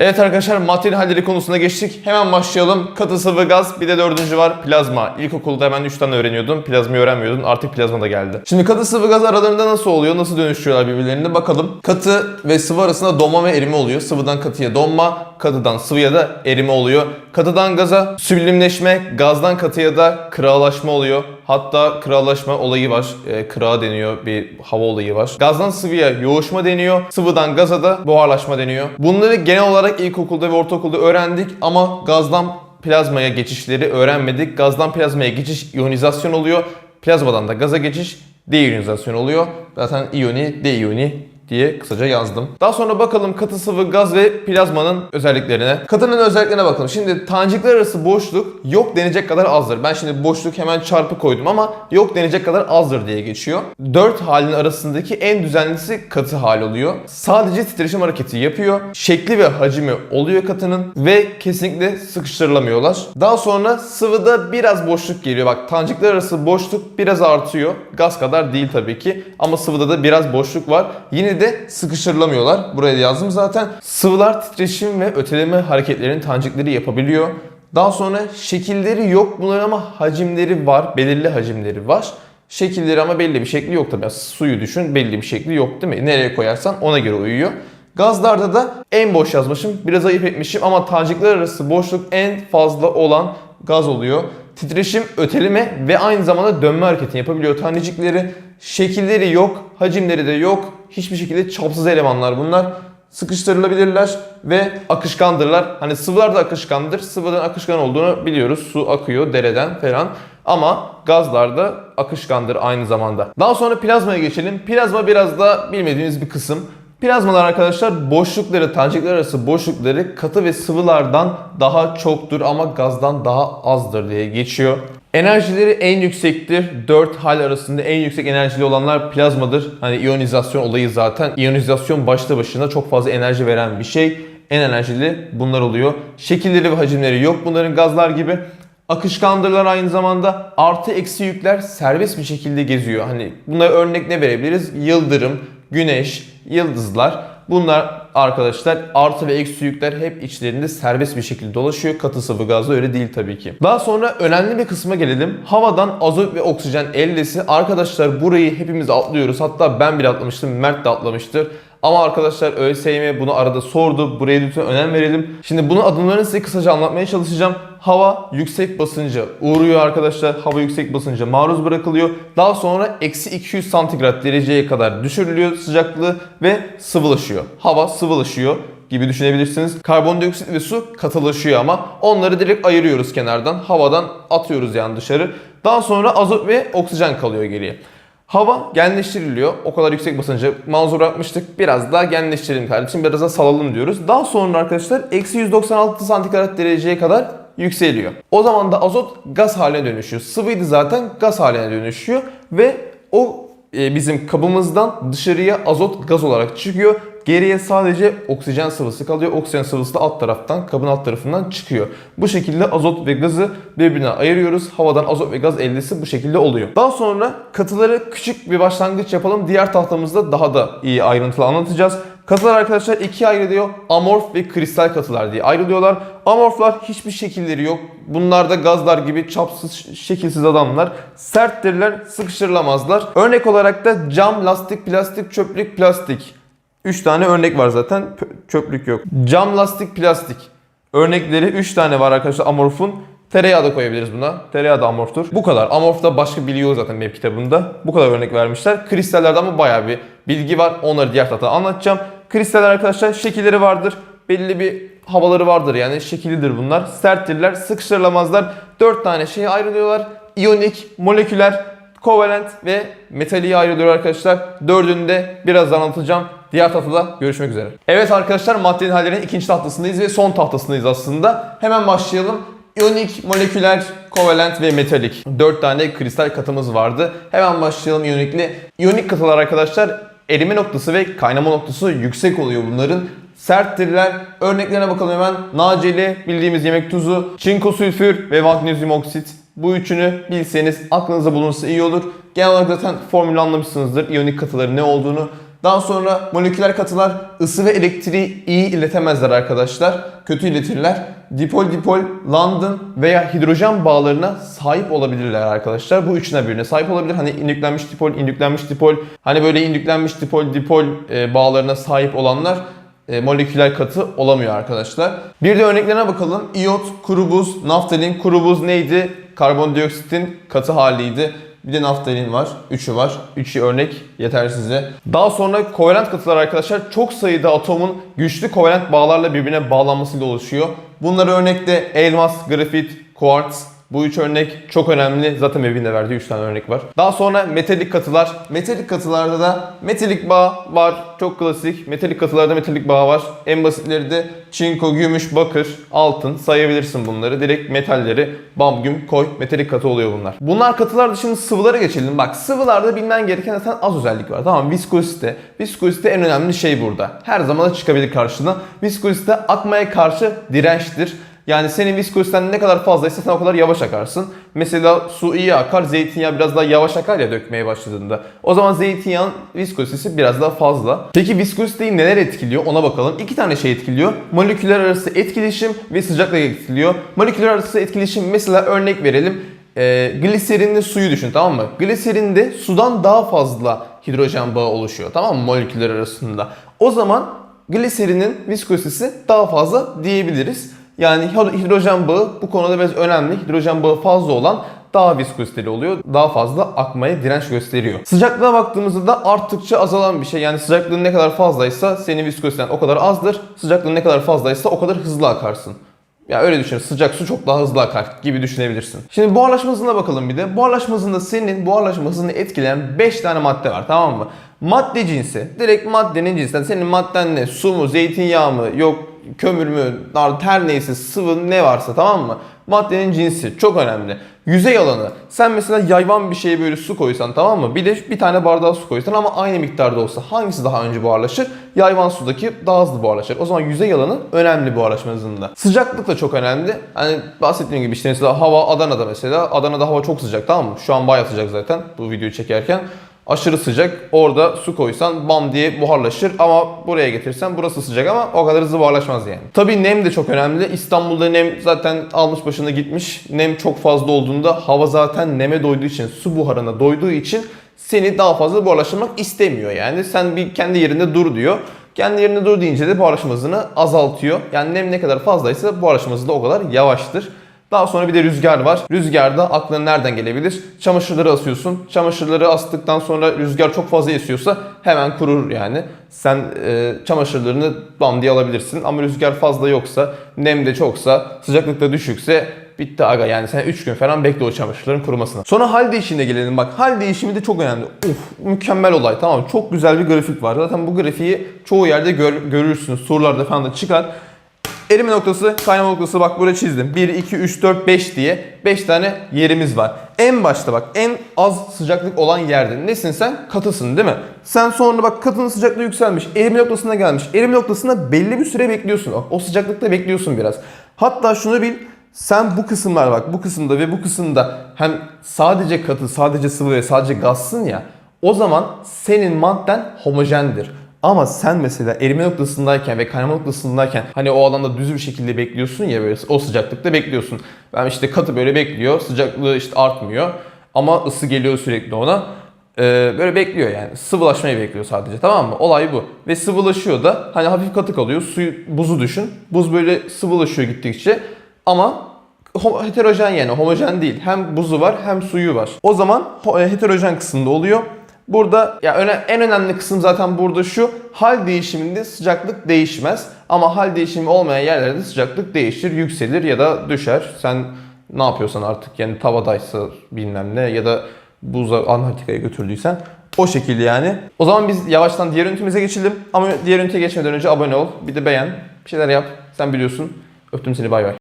Evet arkadaşlar materyal halleri konusuna geçtik. Hemen başlayalım. Katı sıvı gaz bir de dördüncü var plazma. İlkokulda hemen 3 tane öğreniyordum. Plazmayı öğrenmiyordun. Artık plazma da geldi. Şimdi katı sıvı gaz aralarında nasıl oluyor? Nasıl dönüşüyorlar birbirlerine bakalım. Katı ve sıvı arasında donma ve erime oluyor. Sıvıdan katıya donma, katıdan sıvıya da erime oluyor. Katıdan gaza süblimleşme, gazdan katıya da kırağılaşma oluyor. Hatta kırağılaşma olayı var. E, kırağı deniyor bir hava olayı var. Gazdan sıvıya yoğuşma deniyor. Sıvıdan gaza da buharlaşma deniyor. Bunları genel olarak ilkokulda ve ortaokulda öğrendik ama gazdan plazmaya geçişleri öğrenmedik. Gazdan plazmaya geçiş iyonizasyon oluyor. Plazmadan da gaza geçiş deiyonizasyon oluyor. Zaten iyoni, deiyoni diye kısaca yazdım. Daha sonra bakalım katı sıvı gaz ve plazmanın özelliklerine. Katının özelliklerine bakalım. Şimdi tanecikler arası boşluk yok denecek kadar azdır. Ben şimdi boşluk hemen çarpı koydum ama yok denecek kadar azdır diye geçiyor. Dört halin arasındaki en düzenlisi katı hal oluyor. Sadece titreşim hareketi yapıyor. Şekli ve hacmi oluyor katının ve kesinlikle sıkıştırılamıyorlar. Daha sonra sıvıda biraz boşluk geliyor. Bak tanecikler arası boşluk biraz artıyor. Gaz kadar değil tabii ki ama sıvıda da biraz boşluk var. Yine de sıkıştırılamıyorlar. Buraya da yazdım zaten. Sıvılar titreşim ve öteleme hareketlerini tanecikleri yapabiliyor. Daha sonra şekilleri yok bunların ama hacimleri var. Belirli hacimleri var. Şekilleri ama belli bir şekli yok tabii. Suyu düşün belli bir şekli yok değil mi? Nereye koyarsan ona göre uyuyor. Gazlarda da en boş yazmışım. Biraz ayıp etmişim ama tanecikler arası boşluk en fazla olan gaz oluyor. Titreşim, öteleme ve aynı zamanda dönme hareketini yapabiliyor tanecikleri. Şekilleri yok, hacimleri de yok. Hiçbir şekilde çapsız elemanlar bunlar. Sıkıştırılabilirler ve akışkandırlar. Hani sıvılar da akışkandır. Sıvıdan akışkan olduğunu biliyoruz. Su akıyor dereden falan. Ama gazlar da akışkandır aynı zamanda. Daha sonra plazmaya geçelim. Plazma biraz da bilmediğimiz bir kısım. Plazmalar arkadaşlar boşlukları, tanecikler arası boşlukları katı ve sıvılardan daha çoktur ama gazdan daha azdır diye geçiyor. Enerjileri en yüksektir. 4 hal arasında en yüksek enerjili olanlar plazmadır. Hani iyonizasyon olayı zaten. İyonizasyon başta başına çok fazla enerji veren bir şey. En enerjili bunlar oluyor. Şekilleri ve hacimleri yok bunların gazlar gibi. Akışkandırlar aynı zamanda artı eksi yükler serbest bir şekilde geziyor. Hani buna örnek ne verebiliriz? Yıldırım, güneş, yıldızlar. Bunlar arkadaşlar artı ve eksi yükler hep içlerinde serbest bir şekilde dolaşıyor. Katı sıvı gazda öyle değil tabii ki. Daha sonra önemli bir kısma gelelim. Havadan azot ve oksijen ellesi. Arkadaşlar burayı hepimiz atlıyoruz. Hatta ben bile atlamıştım. Mert de atlamıştır. Ama arkadaşlar ÖSYM bunu arada sordu. Buraya lütfen önem verelim. Şimdi bunun adımlarını size kısaca anlatmaya çalışacağım. Hava yüksek basınca uğruyor arkadaşlar. Hava yüksek basınca maruz bırakılıyor. Daha sonra eksi 200 santigrat dereceye kadar düşürülüyor sıcaklığı ve sıvılaşıyor. Hava sıvılaşıyor gibi düşünebilirsiniz. Karbondioksit ve su katılaşıyor ama onları direkt ayırıyoruz kenardan. Havadan atıyoruz yani dışarı. Daha sonra azot ve oksijen kalıyor geriye. Hava genleştiriliyor. O kadar yüksek basınca manzur bırakmıştık. Biraz daha genleştirelim kardeşim. Biraz daha salalım diyoruz. Daha sonra arkadaşlar eksi 196 santigrat dereceye kadar yükseliyor. O zaman da azot gaz haline dönüşüyor. Sıvıydı zaten gaz haline dönüşüyor. Ve o e, bizim kabımızdan dışarıya azot gaz olarak çıkıyor. Geriye sadece oksijen sıvısı kalıyor. Oksijen sıvısı da alt taraftan, kabın alt tarafından çıkıyor. Bu şekilde azot ve gazı birbirine ayırıyoruz. Havadan azot ve gaz eldesi bu şekilde oluyor. Daha sonra katıları küçük bir başlangıç yapalım. Diğer tahtamızda daha da iyi ayrıntılı anlatacağız. Katılar arkadaşlar ikiye ayrılıyor. Amorf ve kristal katılar diye ayrılıyorlar. Amorflar hiçbir şekilleri yok. Bunlar da gazlar gibi çapsız, şekilsiz adamlar. Serttirler, sıkıştırılamazlar. Örnek olarak da cam, lastik, plastik, çöplük, plastik. 3 tane örnek var zaten. Çöplük yok. Cam, lastik, plastik. Örnekleri 3 tane var arkadaşlar amorfun. Tereyağı da koyabiliriz buna. Tereyağı da amorftur. Bu kadar. Amorfta başka bilgi yok zaten benim kitabımda. Bu kadar örnek vermişler. Kristallerde ama bayağı bir bilgi var. Onları diğer tahtada anlatacağım. Kristaller arkadaşlar şekilleri vardır. Belli bir havaları vardır yani şekillidir bunlar. Serttirler, sıkıştırılamazlar. 4 tane şeye ayrılıyorlar. İyonik, moleküler, kovalent ve metaliğe ayrılıyor arkadaşlar. Dördünde birazdan anlatacağım. Diğer tahtada görüşmek üzere. Evet arkadaşlar maddenin hallerinin ikinci tahtasındayız ve son tahtasındayız aslında. Hemen başlayalım. İyonik, moleküler, kovalent ve metalik. 4 tane kristal katımız vardı. Hemen başlayalım iyonikli. İyonik katılar arkadaşlar erime noktası ve kaynama noktası yüksek oluyor bunların. Serttirler. Örneklerine bakalım hemen. Naceli, bildiğimiz yemek tuzu, çinko sülfür ve magnezyum oksit. Bu üçünü bilseniz aklınıza bulunsa iyi olur. Genel olarak zaten formülü anlamışsınızdır. İyonik katıların ne olduğunu. Daha sonra moleküler katılar ısı ve elektriği iyi iletemezler arkadaşlar. Kötü iletirler. Dipol dipol, London veya hidrojen bağlarına sahip olabilirler arkadaşlar. Bu üçüne birine sahip olabilir. Hani indüklenmiş dipol, indüklenmiş dipol. Hani böyle indüklenmiş dipol dipol e, bağlarına sahip olanlar e, moleküler katı olamıyor arkadaşlar. Bir de örneklerine bakalım. İyot, kuru buz, naftalin, kuru buz neydi? Karbondioksitin katı haliydi. Bir de naftalin var. Üçü var. Üçü örnek yeter size. Daha sonra kovalent katılar arkadaşlar çok sayıda atomun güçlü kovalent bağlarla birbirine bağlanmasıyla oluşuyor. Bunlar örnekte elmas, grafit, kuartz, bu üç örnek çok önemli. Zaten Mevin de verdiği 3 tane örnek var. Daha sonra metalik katılar. Metalik katılarda da metalik bağ var. Çok klasik. Metalik katılarda metalik bağ var. En basitleri de çinko, gümüş, bakır, altın sayabilirsin bunları. Direkt metalleri bam güm koy. Metalik katı oluyor bunlar. Bunlar katılar dışında sıvılara geçelim. Bak sıvılarda bilmen gereken zaten az özellik var. Tamam viskozite. Viskozite en önemli şey burada. Her zaman da çıkabilir karşına. Viskozite akmaya karşı dirençtir. Yani senin viskoziten ne kadar fazlaysa sen o kadar yavaş akarsın. Mesela su iyi akar, zeytinyağı biraz daha yavaş akar ya dökmeye başladığında. O zaman zeytinyağın viskozitesi biraz daha fazla. Peki viskoziteyi neler etkiliyor ona bakalım. İki tane şey etkiliyor. Moleküller arası etkileşim ve sıcaklık etkiliyor. Moleküller arası etkileşim mesela örnek verelim. E, gliserinli suyu düşün tamam mı? Gliserinde sudan daha fazla hidrojen bağı oluşuyor tamam mı moleküller arasında. O zaman gliserinin viskozitesi daha fazla diyebiliriz. Yani hidrojen bağı bu konuda biraz önemli. Hidrojen bağı fazla olan daha viskoziteli oluyor. Daha fazla akmaya direnç gösteriyor. Sıcaklığa baktığımızda da arttıkça azalan bir şey. Yani sıcaklığın ne kadar fazlaysa senin viskoziten o kadar azdır. Sıcaklığın ne kadar fazlaysa o kadar hızlı akarsın. Ya öyle düşün. Sıcak su çok daha hızlı akar gibi düşünebilirsin. Şimdi buharlaşma hızına bakalım bir de. Buharlaşma hızında senin buharlaşma hızını etkileyen 5 tane madde var tamam mı? Madde cinsi. Direkt maddenin cinsinden. Senin madden ne? Su mu? Zeytinyağı mı? Yok kömür mü? Her neyse sıvı ne varsa tamam mı? Maddenin cinsi çok önemli. Yüzey alanı. Sen mesela yayvan bir şeye böyle su koysan tamam mı? Bir de bir tane bardağa su koysan ama aynı miktarda olsa hangisi daha önce buharlaşır? Yayvan sudaki daha hızlı buharlaşır. O zaman yüzey alanı önemli buharlaşma hızında. Sıcaklık da çok önemli. Hani bahsettiğim gibi işte mesela hava Adana'da mesela. Adana'da hava çok sıcak tamam mı? Şu an bayağı sıcak zaten bu videoyu çekerken. Aşırı sıcak. Orada su koysan bam diye buharlaşır ama buraya getirsen burası sıcak ama o kadar hızlı buharlaşmaz yani. Tabii nem de çok önemli. İstanbul'da nem zaten almış başına gitmiş. Nem çok fazla olduğunda hava zaten neme doyduğu için, su buharına doyduğu için seni daha fazla buharlaştırmak istemiyor yani. Sen bir kendi yerinde dur diyor. Kendi yerinde dur deyince de buharlaşma hızını azaltıyor. Yani nem ne kadar fazlaysa buharlaşma hızı da o kadar yavaştır. Daha sonra bir de rüzgar var. Rüzgarda aklına nereden gelebilir? Çamaşırları asıyorsun. Çamaşırları astıktan sonra rüzgar çok fazla esiyorsa hemen kurur yani. Sen e, çamaşırlarını bam diye alabilirsin. Ama rüzgar fazla yoksa, nem de çoksa, sıcaklık da düşükse bitti aga yani sen 3 gün falan bekle o çamaşırların kurumasına. Sonra hal değişimine gelelim bak. Hal değişimi de çok önemli. Uf mükemmel olay tamam Çok güzel bir grafik var. Zaten bu grafiği çoğu yerde gör, görürsünüz. Sorularda falan da çıkar. Erime noktası, kaynama noktası bak burada çizdim. 1, 2, 3, 4, 5 diye 5 tane yerimiz var. En başta bak en az sıcaklık olan yerde. Nesin sen? Katısın değil mi? Sen sonra bak katının sıcaklığı yükselmiş. Erime noktasına gelmiş. Erime noktasında belli bir süre bekliyorsun. O, o sıcaklıkta bekliyorsun biraz. Hatta şunu bil. Sen bu kısımlar bak bu kısımda ve bu kısımda hem sadece katı, sadece sıvı ve sadece gazsın ya. O zaman senin madden homojendir. Ama sen mesela erime noktasındayken ve kaynama noktasındayken hani o alanda düz bir şekilde bekliyorsun ya böyle o sıcaklıkta bekliyorsun. Ben işte katı böyle bekliyor sıcaklığı işte artmıyor ama ısı geliyor sürekli ona. Ee, böyle bekliyor yani sıvılaşmayı bekliyor sadece tamam mı? Olay bu. Ve sıvılaşıyor da hani hafif katı kalıyor suyu buzu düşün. Buz böyle sıvılaşıyor gittikçe ama heterojen yani homojen değil. Hem buzu var hem suyu var. O zaman heterojen kısımda oluyor. Burada ya öne, en önemli kısım zaten burada şu. Hal değişiminde sıcaklık değişmez. Ama hal değişimi olmayan yerlerde sıcaklık değişir, yükselir ya da düşer. Sen ne yapıyorsan artık yani tavadaysa bilmem ne ya da buza Antarktika'ya götürdüysen o şekilde yani. O zaman biz yavaştan diğer ünitemize geçelim. Ama diğer üniteye geçmeden önce abone ol. Bir de beğen. Bir şeyler yap. Sen biliyorsun. Öptüm seni bay bay.